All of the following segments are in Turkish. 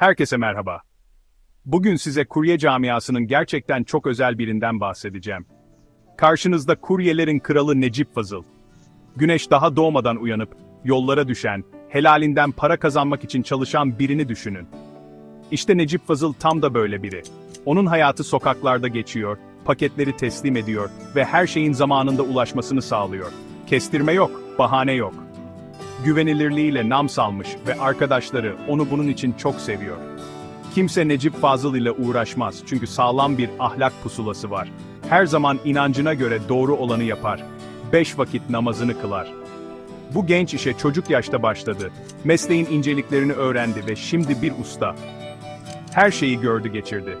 Herkese merhaba. Bugün size kurye camiasının gerçekten çok özel birinden bahsedeceğim. Karşınızda kuryelerin kralı Necip Fazıl. Güneş daha doğmadan uyanıp, yollara düşen, helalinden para kazanmak için çalışan birini düşünün. İşte Necip Fazıl tam da böyle biri. Onun hayatı sokaklarda geçiyor, paketleri teslim ediyor ve her şeyin zamanında ulaşmasını sağlıyor. Kestirme yok, bahane yok. Güvenilirliğiyle nam salmış ve arkadaşları onu bunun için çok seviyor. Kimse Necip Fazıl ile uğraşmaz çünkü sağlam bir ahlak pusulası var. Her zaman inancına göre doğru olanı yapar. Beş vakit namazını kılar. Bu genç işe çocuk yaşta başladı. Mesleğin inceliklerini öğrendi ve şimdi bir usta. Her şeyi gördü geçirdi.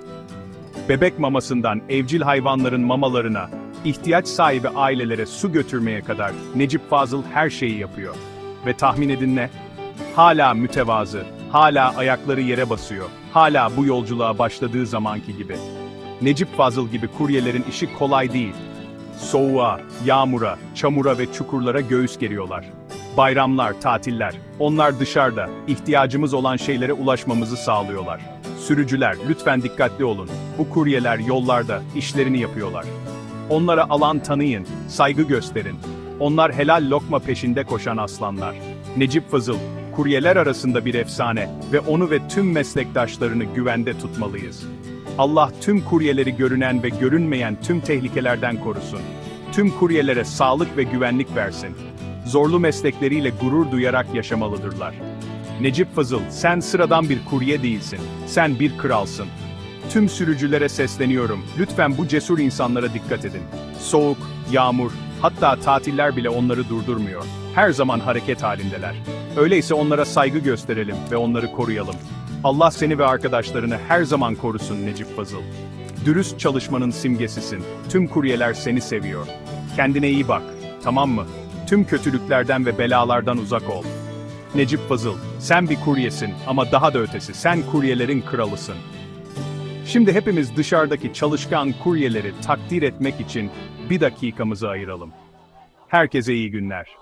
Bebek mamasından evcil hayvanların mamalarına, ihtiyaç sahibi ailelere su götürmeye kadar Necip Fazıl her şeyi yapıyor. Ve tahmin edin ne? Hala mütevazı, hala ayakları yere basıyor, hala bu yolculuğa başladığı zamanki gibi. Necip Fazıl gibi kuryelerin işi kolay değil. Soğuğa, yağmura, çamura ve çukurlara göğüs geriyorlar. Bayramlar, tatiller, onlar dışarıda, ihtiyacımız olan şeylere ulaşmamızı sağlıyorlar. Sürücüler, lütfen dikkatli olun. Bu kuryeler yollarda, işlerini yapıyorlar. Onlara alan tanıyın, saygı gösterin. Onlar helal lokma peşinde koşan aslanlar. Necip Fazıl, kuryeler arasında bir efsane ve onu ve tüm meslektaşlarını güvende tutmalıyız. Allah tüm kuryeleri görünen ve görünmeyen tüm tehlikelerden korusun. Tüm kuryelere sağlık ve güvenlik versin. Zorlu meslekleriyle gurur duyarak yaşamalıdırlar. Necip Fazıl, sen sıradan bir kurye değilsin. Sen bir kralsın. Tüm sürücülere sesleniyorum. Lütfen bu cesur insanlara dikkat edin. Soğuk, yağmur, hatta tatiller bile onları durdurmuyor. Her zaman hareket halindeler. Öyleyse onlara saygı gösterelim ve onları koruyalım. Allah seni ve arkadaşlarını her zaman korusun Necip Fazıl. Dürüst çalışmanın simgesisin. Tüm kuryeler seni seviyor. Kendine iyi bak, tamam mı? Tüm kötülüklerden ve belalardan uzak ol. Necip Fazıl, sen bir kuryesin ama daha da ötesi, sen kuryelerin kralısın. Şimdi hepimiz dışarıdaki çalışkan kuryeleri takdir etmek için bir dakikamızı ayıralım. Herkese iyi günler.